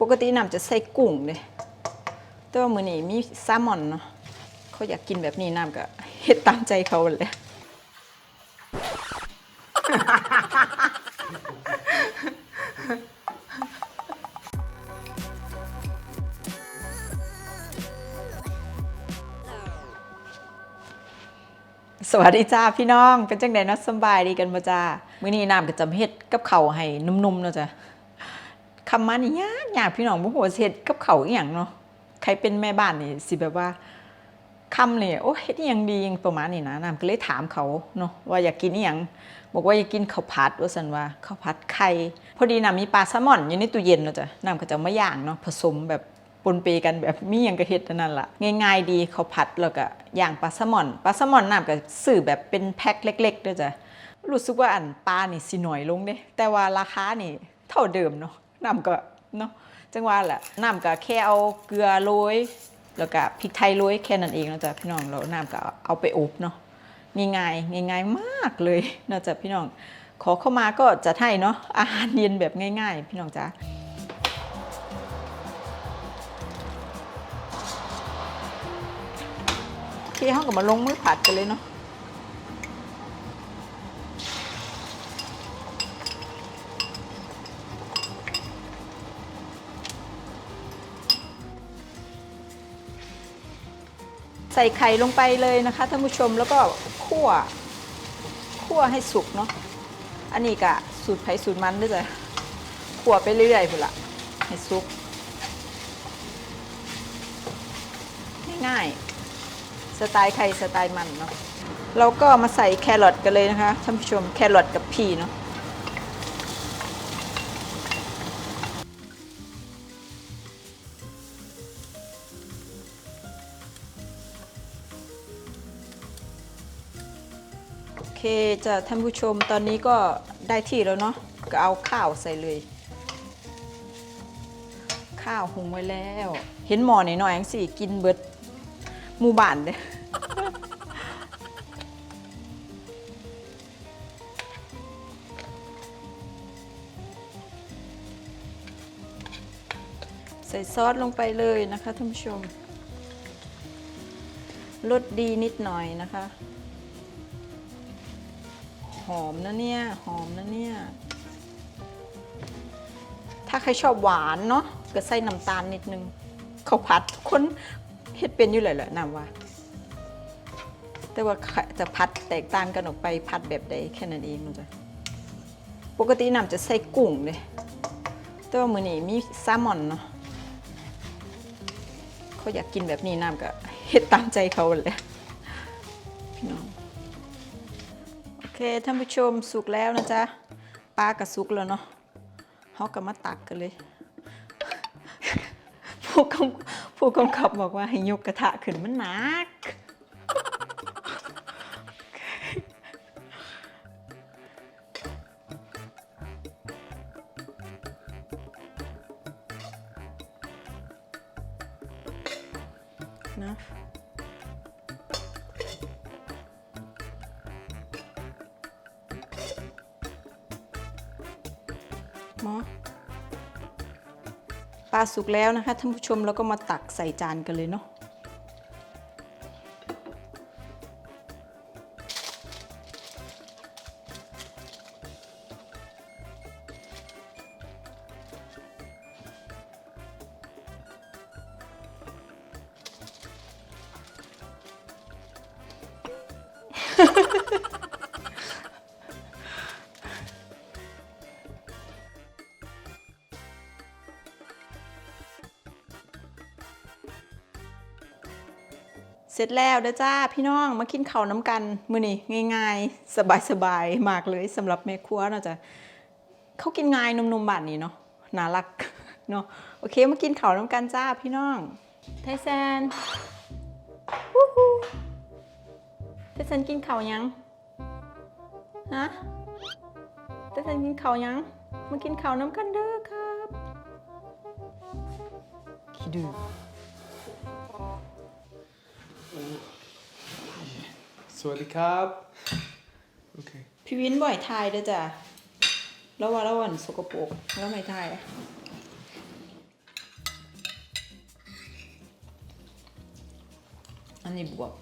ปกติน้ำจะใส่กุ้งเด้แต่ว่ามื้อนี้มีแซลมอนเนาะเขาอยากกินแบบนี้น้ำก็เฮ็ดตามใจเขาเลยสวัสดีจ้าพี่น้องเป็นจังไดเนาะสบายดีกันบ่จ้ามื้อนี้น้ำก็จะเฮ็ดกับเขาให้นุ่มๆเนาะจ้ะ คำมานี่ยากยากพี่น้องบ่ฮู้ว่เฮ็ดกับเขาอีหยังเนาะใครเป็นแม่บ้านนี่สิแบบว่าคำนี่โอ้เฮ็ดอีหยังดียังประมาณนี้นะน้ำก็เลยถามเขาเนาะว่าอยากกินอีหยังบอกว่าอยากกินข้าวผัดว่าซั่นว่าข้าวผัดไข่พอดีน้ำมีปลาแซลมอนอยู่ในตู้เย็นเนาะจ้ะน้ำก็จะเอามาย่างเนาะผสมแบบปนเปกันแบบมีหยังก็เฮ็ดอันนั่นล่ะง่าย ๆ ดีข้าวผัดแล้วก็ย่างปลาแซลมอนปลาแซลมอนน้ำก็ซื้อแบบเป็นแพ็คเล็กๆเด้อจ้ะรู้สึกว่าอันปลานี่สิหน้อยลงเด้แต่ว่าราคานี่เท่าเดิมเนาะ น้ำก็เนาะจังว่าแหละน้ำก็แค่เอาเกลือโรยแล้วก็พริกไทยโรยแค่นั้นเองนะจ้ะพี่น้องแล้วน้ำก็เอาไปอบเนาะง่ายๆง่ายๆมากเลยนะจ๊ะพี่น้อง ขอเข้ามาก็จะให้เนาะอาหารเย็นแบบง่าย ๆ พี่น้องจ๊ะโอเคเขาก็มาลงมือผัดกันเลยเนาะ ใส่ไข่ลงไปเลยนะคะท่านผู้ชมแล้วก็คั่วคั่วให้สุกเนาะอันนี้กะสูตรไผ่สูตรมันด้วยจ้ะคั่วไปเรื่อยๆพุ่นละให้สุกง่ายๆสไตล์ไข่สไตล์มันเนาะเราก็มาใส่แครอทกันเลยนะคะท่านผู้ชมแครอทกับพีเนาะ เคจ้ะท่านผู้ชมตอนนี้ก็ได้ที่แล้วเนาะก็เอาข้าวใส่เลย ข้าวหุงไว้แล้ว เห็นหมอหน่อยๆอย่างสิ กินเบิดหมู่บ้านเด้ใส่ซอสลงไปเลยนะคะท่านผู้ชมรสดีนิดหน่อยนะคะ อมนะเนี่ย หอมนะเนี่ย ถ้าใครชอบหวานเนาะก็ใส่น้ำตาลนิดนึงเขาผัดทุกคนเฮ็ดเป็นอยู่เลยแหละน้ำว่า แต่ว่าจะพัดแตกต่างกันออกไปพัดแบบใดแค่นั้นเองมันจะปกติน้ำจะใส่กุ้งเลยแต่ว่ามือนี้มีแซลมอนเนาะเขาอยากกินแบบนี้น้ำก็เฮ็ดตามใจเขาเลยพี่น้อง เคท่านผู้ชมสุกแล้วนะจ๊ะปลากระสุกแล้วเนาะเขาก็มาตักกันเลย ผู้กำผู้กำกับบอกว่าให้ยกกระทะขึ้นมันหนักนะ หมอปลาสุกแล้วนะคะท่านผู้ชมแล้วก็มาตักใส่จานกันเลยเนาะ ร็จแล้วเด้อจ้าพี่น้องมากินข้าวน้ำกันมือนี้ง่ายๆ สบายๆมากเลยสำหรับแม่ครัวเนาะจ้ะเขากินง่ายนมๆบานนี้เนาะน่ารักเนาะโอเคมากินข้าวน้ำกันจ้าพี่น้อง ไทแซนวู้ฮู้ไทแซนกินข้าวยังฮะไทแซนกินข้าวยังมากินข้าวน้ำกันเด้อครับคิดดู สวัสดีครับ โอเค พี่วินบ่อยทายด้วยจ้ะแล้ววันแล้ววันสกปรกแล้วไม่ทายอันนี้บวก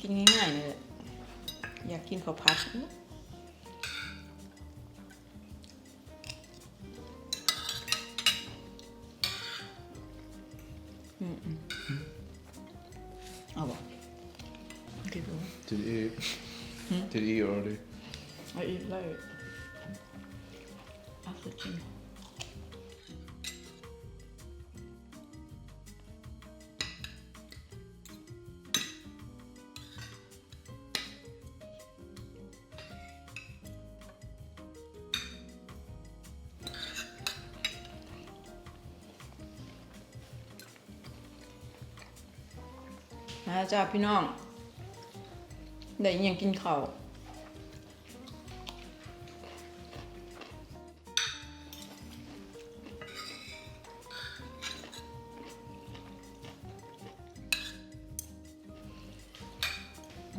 กินง่ายๆเลยอยากกินข้าวผัด Did you eat already? I eat later. After gym. นะจ้าพี่น้อง ได้ยังกินข้าว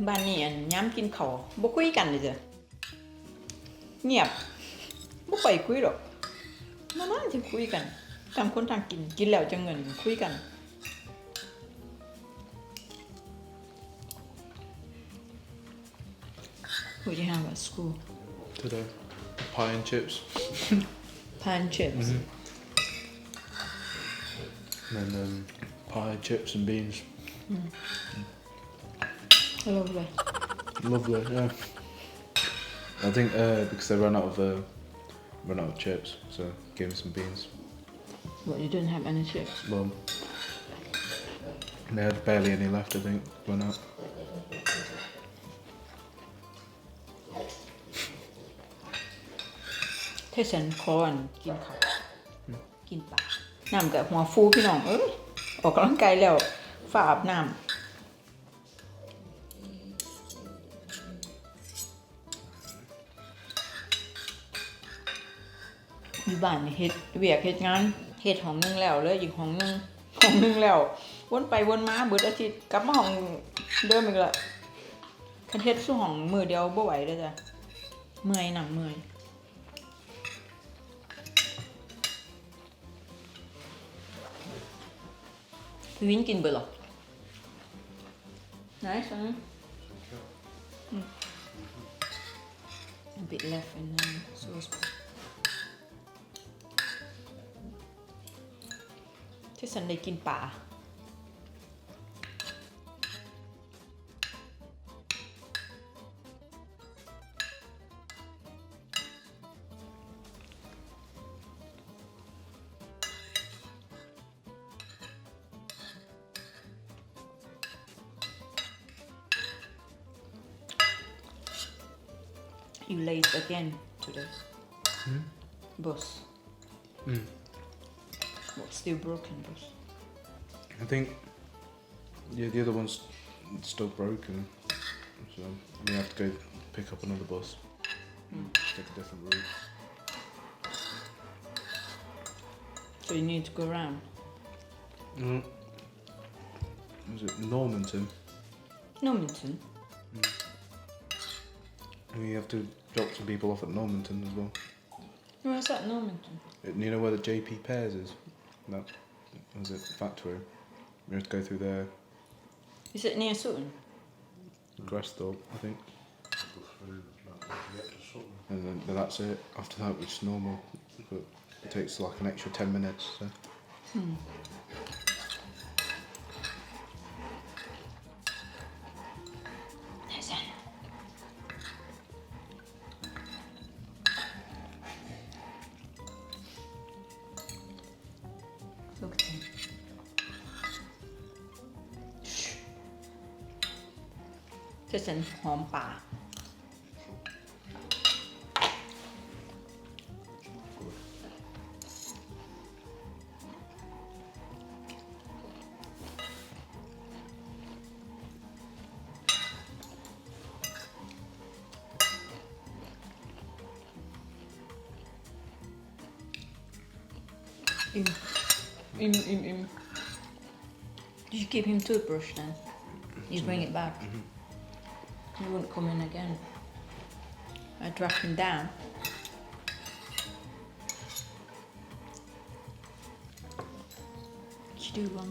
บ้านนี้อันย้ำกินข้าวบ่คุยกันเลยจ้ะเงียบบ่ไปคุยหรอกมามาจะคุยกันต่างคนต่างกินกินแล้วจะเงินคุยกัน What do you have at school? Today. Pie and chips. Pan chips. And then um, pie, chips and beans. Lovely. Lovely, yeah. I think uh, because they ran out of uh, ran out of chips, so gave me some beans. What, you didn't have any chips? Well, they had barely any left. I think run out. เทฉันคอนกินข้าวกินปลาน้ำกับหัวฟูพี่น้อง เอ้ยออกกำลังกายแล้วฝาอาบน้ำ อยู่บ้านนี่เฮ็ดเวียกเฮ็ดงานเฮ็ดห้องหนึงแล้วเลยอีกห้องหนึงห้องหนึงแล้ววนไปวนมาเบิดอาทิตย์กลับมาห้องเดิมอีกและคันเฮ็ดสู่ห้องมือเดียวบ่ไหวเด้อจ้ะเมื่อยหนังเมื่อยพี่วินกินเบอร์หรอไหนฉัน Mm. A bit left in the saucepan ที่ฉันได้กินป่า You late again today. Boss. Mm. What, still broken, boss? I think yeah, the other one's still broken, so we have to go pick up another bus. Take a different route. So you need to go around. Mm. Was it Normanton? Normanton. And we have to drop some people off at Normanton as well. Where's that Normanton? You know where the JP Pairs is? That was it factory. We have to go through there, Is it near Sutton? Grasthorpe, I think. And then, then that's it. After that, it's normal. But it takes like an extra 10 minutes. So. Hmm. ที่ฉันหอมป่า Im. Im, im, im. Did you give him toothbrush then? You bring it back. He wouldn't come in again. I'd drop him down คิดดูบ้าง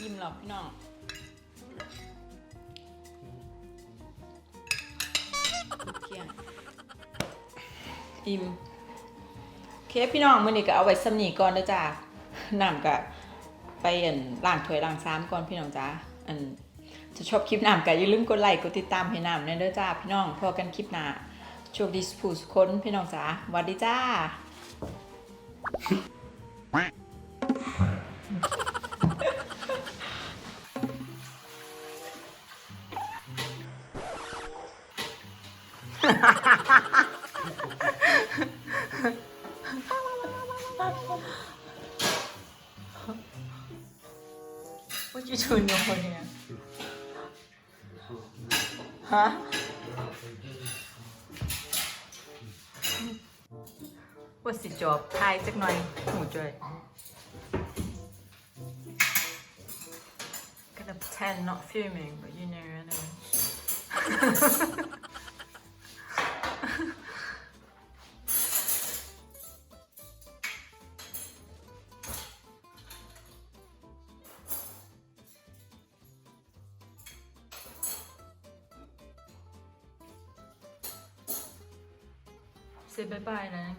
ยิ้มหรอกพี่น้อง เที่ยงอิ่มเคพี่น้องมื้อนี้ก็เอาไว้สำนีก่อนนะจ้าน้ำก็ไปอันล้างถ้วยล้างซ้ำก่อนพี่น้องจ้าอัน จะชอบคลิปน้ำก็อย่าลืมกดไลค์กดติดตามให้น้ำเนี่ยเด้อจ้าพี่น้องพอกันคลิปหน้าโชคดีสุขสุขคนพี่น้องจ้าสวัสดีจ้า What you doing over here? Huh? What's the job? ทายจักหน่อยหูจ่อย Gonna pretend not filming, but you know anyway. 拜了